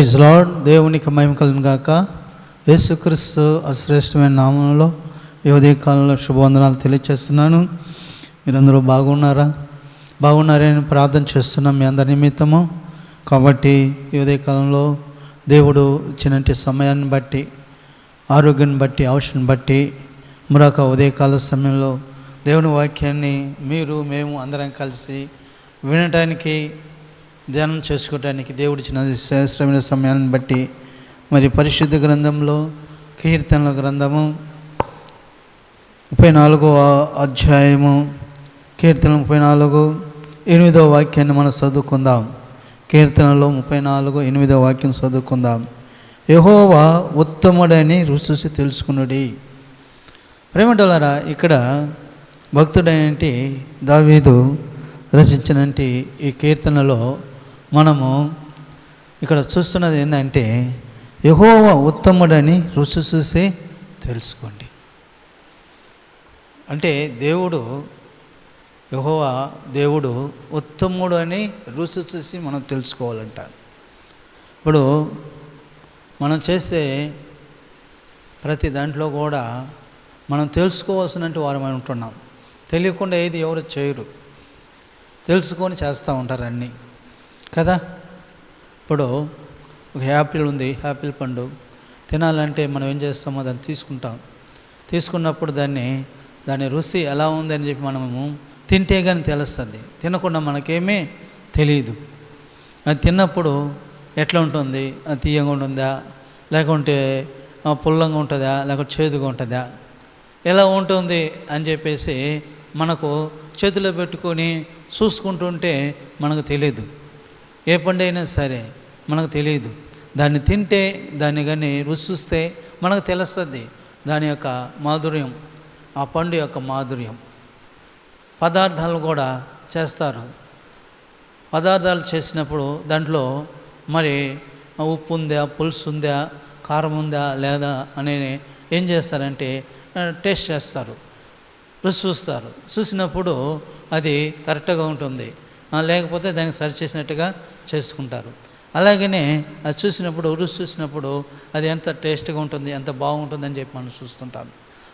Praise lord దేవునికి మహిమ కలను గాక. యేసుక్రీస్తు అశ్రేష్టమైన నామంలో ఈ ఉదయకాలంలో శుభవందనాలు తెలియజేస్తున్నాను మీరందరూ బాగున్నారా? బాగున్నారని ప్రార్థన చేస్తున్నాం మీ అందరి నిమిత్తము. కాబట్టి ఈ ఉదయకాలంలో దేవుడు ఇచ్చినటువంటి సమయాన్ని బట్టి ఆరోగ్యాన్ని బట్టి అవసరం బట్టి మరొక ఉదయకాల సమయంలో దేవుని వాక్యాన్ని మీరు మేము అందరం కలిసి వినటానికి ధ్యానం చేసుకోవడానికి దేవుడి ఇచ్చిన శ్రేష్టమైన సమయాన్ని బట్టి మరి పరిశుద్ధ గ్రంథంలో కీర్తనల గ్రంథము ముప్పై నాలుగో అధ్యాయము కీర్తన ముప్పై నాలుగు ఎనిమిదో వాక్యాన్ని మనం చదువుకుందాం. కీర్తనలో ముప్పై నాలుగు ఎనిమిదో వాక్యం చదువుకుందాం. యహోవా ఉత్తముడని రుచూసి తెలుసుకునుడి. ప్రేమటోలరా ఇక్కడ భక్తుడైనటి దావీదు రచించినంటి ఈ కీర్తనలో మనము ఇక్కడ చూస్తున్నది ఏంటంటే యహోవ ఉత్తముడని రుచి చూసి తెలుసుకోండి. అంటే దేవుడు యహోవ దేవుడు ఉత్తముడు అని రుచి చూసి మనం తెలుసుకోవాలంట ఇప్పుడు మనం చేసే ప్రతి దాంట్లో కూడా మనం తెలుసుకోవాల్సినట్టు వారమై ఉంటున్నాం. తెలియకుండా ఏది ఎవరు చేయరు. తెలుసుకొని చేస్తూ ఉంటారు అన్నీ. కదా? ఇప్పుడు ఒక యాపిల్ ఉంది యాపిల్ పండు. తినాలంటే మనం ఏం చేస్తామో దాన్ని తీసుకుంటాం. తీసుకున్నప్పుడు దాన్ని దాని రుచి ఎలా ఉందని చెప్పి మనము తింటే కానీ తెలుస్తుంది. తినకుండా మనకేమీ తెలియదు అది తిన్నప్పుడు ఎట్లా ఉంటుంది? అది తీయంగా ఉంటుందా? లేకుంటే పుల్లంగా ఉంటుందా? లేకుంటే చేదుగా ఉంటుందా? ఎలా ఉంటుంది అని చెప్పేసి మనకు చేతిలో పెట్టుకొని చూసుకుంటుంటే మనకు తెలియదు ఏ పండు అయినా సరే మనకు తెలియదు. దాన్ని తింటే దాన్ని కానీ రుచి చూస్తే మనకు తెలుస్తుంది. దాని యొక్క మాధుర్యం ఆ పండు యొక్క మాధుర్యం. పదార్థాలు కూడా చేస్తారు. పదార్థాలు చేసినప్పుడు దాంట్లో మరి ఉప్పు ఉందా పులుసు ఉందా కారం ఉందా లేదా అని ఏం చేస్తారంటే టేస్ట్ చేస్తారు. రుచి చూస్తారు. చూసినప్పుడు అది కరెక్ట్గా ఉంటుంది. లేకపోతే దానికి సరి చేసినట్టుగా చేసుకుంటారు. అలాగనే అది చూసినప్పుడు రుచి చూసినప్పుడు అది ఎంత టేస్ట్గా ఉంటుంది ఎంత బాగుంటుందని చెప్పి మనం చూస్తుంటాం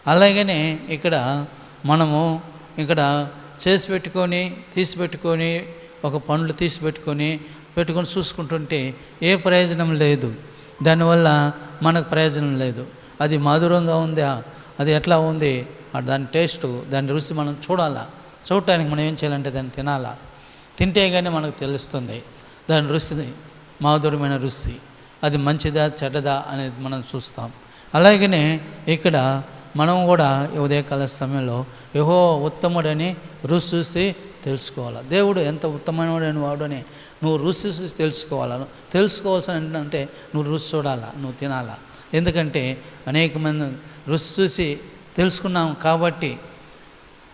అలాగనే ఇక్కడ మనము ఇక్కడ చేసి పెట్టుకొని తీసి పెట్టుకొని ఒక పండ్లు తీసి పెట్టుకొని పెట్టుకొని చూసుకుంటుంటే ఏ ప్రయోజనం లేదు. దానివల్ల మనకు ప్రయోజనం లేదు. అది మధురంగా ఉందా అది ఎట్లా ఉంది ఆ దాని టేస్ట్ దాని రుచి మనం చూడాలా. చూడటానికి మనం ఏం చేయాలంటే దాన్ని తినాలా. తింటే కానీ మనకు తెలుస్తుంది. దాని రుచి మాధురమైన రుచి. అది మంచిదా చెడ్డదా అనేది మనం చూస్తాం. అలాగనే ఇక్కడ మనం కూడా ఉదయకాల సమయంలో యహో ఉత్తముడని రుచి చూసి తెలుసుకోవాలి? దేవుడు ఎంత ఉత్తమమైన వాడని నువ్వు రుచి చూసి తెలుసుకోవాలా? తెలుసుకోవాల్సిన ఏంటంటే నువ్వు రుచి చూడాలా? నువ్వు తినాలా? ఎందుకంటే అనేక మంది రుచి చూసి తెలుసుకున్నాం కాబట్టి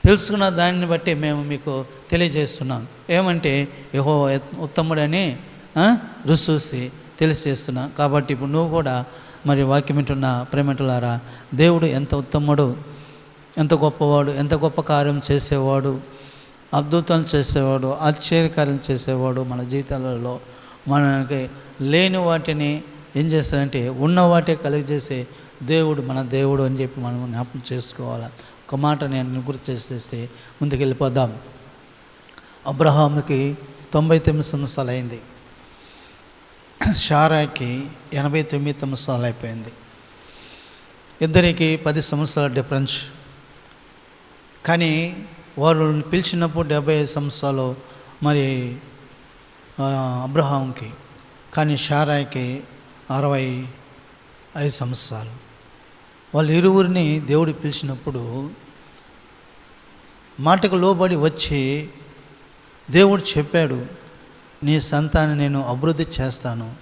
తెలుసుకున్న దానిని బట్టి మేము మీకు తెలియజేస్తున్నాం. ఏమంటే యహో ఉత్తముడని ఆ, రుచి చూసి తెలియజేస్తున్నాం. కాబట్టి ఇప్పుడు నువ్వు కూడా మరి వాక్యం ప్రేమటులారా దేవుడు ఎంత ఉత్తముడు ఎంత గొప్పవాడు ఎంత గొప్ప కార్యం చేసేవాడు అద్భుతాలు చేసేవాడు ఆశ్చర్యకార్యం చేసేవాడు మన జీవితాలలో. మనకి లేని వాటిని ఏం చేస్తారంటే ఉన్న వాటే కలిగజేసే దేవుడు మన దేవుడు అని చెప్పి మనం జ్ఞాపకం చేసుకోవాలి. ఒక మాట నేను గుర్తు చేసేస్తే ముందుకెళ్ళిపోదాం. అబ్రహాముకి తొంభై తొమ్మిది సంవత్సరాలు అయింది షారాకి ఎనభై తొమ్మిది సంవత్సరాలు అయిపోయింది ఇద్దరికి పది సంవత్సరాల డిఫరెన్స్. కానీ వారు పిలిచినప్పుడు డెబ్బై ఐదు సంవత్సరాలు మరి అబ్రహాంకి కానీ షారాయికి అరవై ఐదు సంవత్సరాలు. వాళ్ళు ఇరువురిని దేవుడు పిలిచినప్పుడు మాటకు లోబడి వచ్చి దేవుడు చెప్పాడు నీ సంతాన్ని నేను అభివృద్ధి చేస్తాను.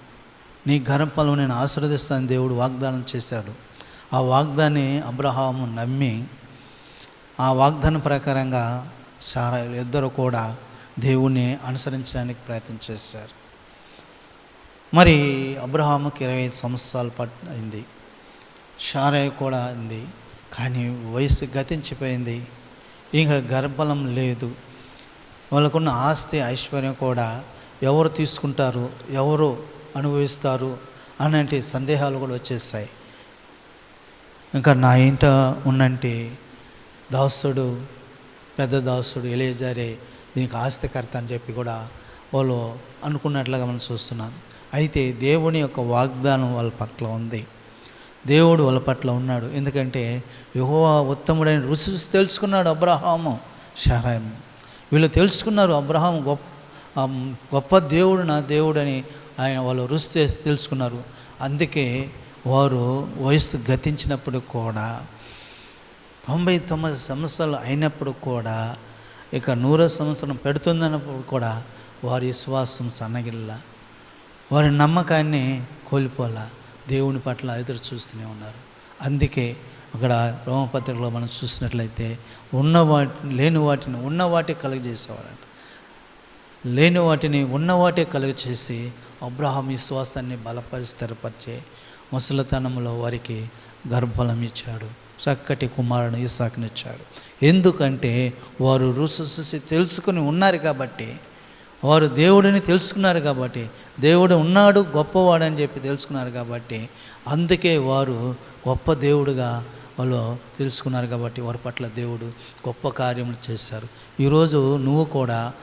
నీ గర్భఫలం నేను ఆశీర్వదిస్తాను దేవుడు వాగ్దానం చేశాడు. ఆ వాగ్దాన్ని అబ్రహాము నమ్మి ఆ వాగ్దానం ప్రకారంగా సారా ఇద్దరు కూడా దేవుణ్ణి అనుసరించడానికి ప్రయత్నం చేశారు. మరి అబ్రహాముకి ఇరవై ఐదు సంవత్సరాలు పట్ అయింది. షారయ్య కూడా ఉంది. కానీ వయసు గతించిపోయింది. ఇంకా గర్భలం లేదు. వాళ్ళకున్న ఆస్తి ఐశ్వర్యం కూడా ఎవరు తీసుకుంటారు ఎవరు అనుభవిస్తారు అనేటి సందేహాలు కూడా వచ్చేస్తాయి ఇంకా నా ఇంట ఉన్నంటి దాసుడు పెద్ద దాసుడు ఎలియజారే దీనికి ఆస్తికర్త అని చెప్పి కూడా వాళ్ళు అనుకున్నట్లుగా మనం చూస్తున్నాం. అయితే దేవుని యొక్క వాగ్దానం వాళ్ళ పట్ల ఉంది. దేవుడు వాళ్ళ పట్ల ఉన్నాడు. ఎందుకంటే యెహోవా ఉత్తముడైన రుచి తెలుసుకున్నాడు అబ్రహాము. షహరాయం వీళ్ళు తెలుసుకున్నారు అబ్రహాం గొప్ప గొప్ప దేవుడు నా దేవుడని ఆయన వాళ్ళు రుచి తెలుసుకున్నారు. అందుకే వారు వయస్సు గతించినప్పుడు కూడా తొంభై తొమ్మిది సంవత్సరాలు అయినప్పుడు కూడా ఇక నూరో సంవత్సరం పెడుతుందన్నప్పుడు కూడా వారి విశ్వాసం సన్నగిల్ల. వారి నమ్మకాన్ని కోల్పోలా. దేవుని పట్ల ఎదురు చూస్తూనే ఉన్నారు. అందుకే అక్కడ రోమపత్రికలో మనం చూసినట్లయితే ఉన్న వాటి లేని వాటిని ఉన్న వాటి కలుగజేసేవారంట. లేని వాటిని ఉన్న వాటే కలుగ చేసి అబ్రహాం విశ్వాసాన్ని బలపరిస్థిరపరిచే ముసలితనంలో వారికి గర్భఫలం ఇచ్చాడు. చక్కటి కుమారుని ఇసాకునిచ్చాడు ఎందుకంటే వారు రుచి చూసి తెలుసుకుని ఉన్నారు కాబట్టి వారు దేవుడిని తెలుసుకున్నారు కాబట్టి దేవుడు ఉన్నాడు గొప్పవాడని చెప్పి తెలుసుకున్నారు కాబట్టి అందుకే వారు గొప్ప దేవుడుగా వాళ్ళు తెలుసుకున్నారు కాబట్టి వారి పట్ల దేవుడు గొప్ప కార్యములు చేశారు. ఈరోజు నువ్వు కూడా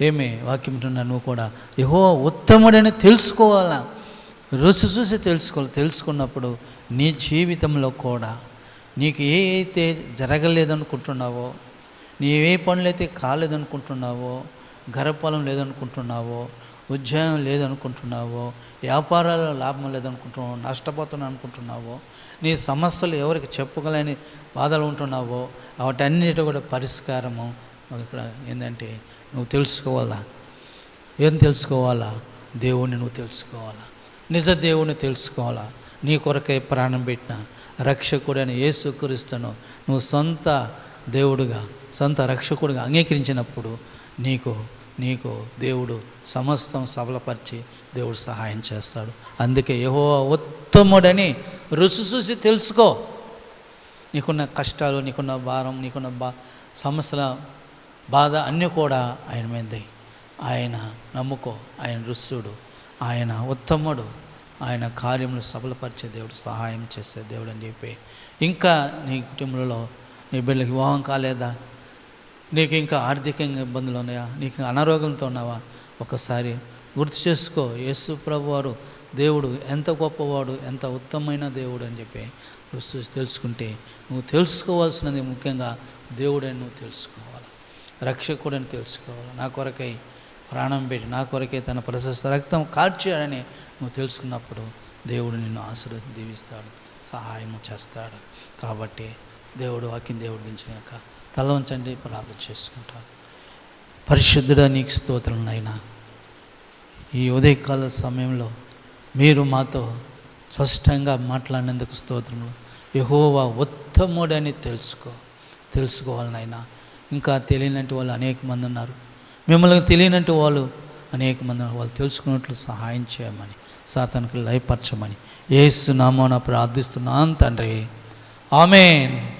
ఏమి వాక్యం నువ్వు కూడా యహో ఉత్తముడని తెలుసుకోవాలా? రుచి చూసి తెలుసుకోవాలి తెలుసుకున్నప్పుడు నీ జీవితంలో కూడా నీకు ఏ అయితే జరగలేదనుకుంటున్నావో నీ ఏ పనులైతే కాలేదనుకుంటున్నావో గర్భఫలం లేదనుకుంటున్నావో ఉద్యోగం లేదనుకుంటున్నావో వ్యాపారాల్లో లాభం లేదనుకుంటున్నావో నష్టపోతున్నావు అనుకుంటున్నావో నీ సమస్యలు ఎవరికి చెప్పుకోలేని బాధలు ఉంటున్నావో వాటన్నిటి కూడా పరిష్కారము. ఇక్కడ ఏంటంటే నువ్వు తెలుసుకోవాలా? ఏం తెలుసుకోవాలా? దేవుణ్ణి నువ్వు తెలుసుకోవాలా? నిజ దేవుణ్ణి తెలుసుకోవాలా? నీ కొరకై ప్రాణం పెట్టిన రక్షకుడైన యేసుక్రీస్తును నువ్వు సొంత దేవుడుగా సొంత రక్షకుడిగా అంగీకరించినప్పుడు నీకు నీకు దేవుడు సమస్తం సఫలపరిచి దేవుడు సహాయం చేస్తాడు. అందుకే యహో ఉత్తముడని రుచి చూసి తెలుసుకో. నీకున్న కష్టాలు నీకున్న భారం నీకున్న బా సమస్యల బాధ అన్నీ కూడా ఆయన మీదే. ఆయన నమ్ముకో. ఆయన రుసుడు. ఆయన ఉత్తముడు. ఆయన కార్యములు సఫలపరిచే దేవుడు సహాయం చేసే దేవుడు అని చెప్పి. ఇంకా నీ కుటుంబంలో నీ బిడ్డలకి వివాహం కాలేదా? నీకు ఇంకా ఆర్థికంగా ఇబ్బందులు ఉన్నాయా? నీకు అనారోగ్యంతో ఉన్నావా? ఒకసారి గుర్తు చేసుకో యేసు ప్రభు వారు దేవుడు ఎంత గొప్పవాడు ఎంత ఉత్తమమైన దేవుడు అని చెప్పి నువ్వు చూసి తెలుసుకుంటే నువ్వు తెలుసుకోవాల్సినది ముఖ్యంగా దేవుడని నువ్వు తెలుసుకోవాలి. రక్షకుడని తెలుసుకోవాలి. నా కొరకై ప్రాణం పెట్టి నా కొరకై తన ప్రశస్త రక్తం కార్చాడని నువ్వు తెలుసుకున్నప్పుడు దేవుడు నిన్ను ఆశీర్వది దీవిస్తాడు సహాయం చేస్తాడు. కాబట్టి దేవుడు వాక్యం దేవుడు దించినాక తల ఉంచండి ప్రార్థన చేసుకుంటాను పరిశుద్ధుడా నీకు స్తోత్రం ఈ ఉదయకాల సమయంలో మీరు మాతో స్పష్టంగా మాట్లాడినందుకు స్తోత్రములు. యహోవా ఉత్తముడని తెలుసుకో తెలుసుకోవాలనైనా ఇంకా తెలియనట్టు వాళ్ళు అనేక మంది ఉన్నారు. మిమ్మల్ని తెలియనట్టు వాళ్ళు అనేక మంది ఉన్నారు. వాళ్ళు తెలుసుకున్నట్లు సహాయం చేయమని సాతానికి లయపరచమని. ఏసు నా ప్రార్థిస్తున్నాను తండ్రి. ఆమెన్.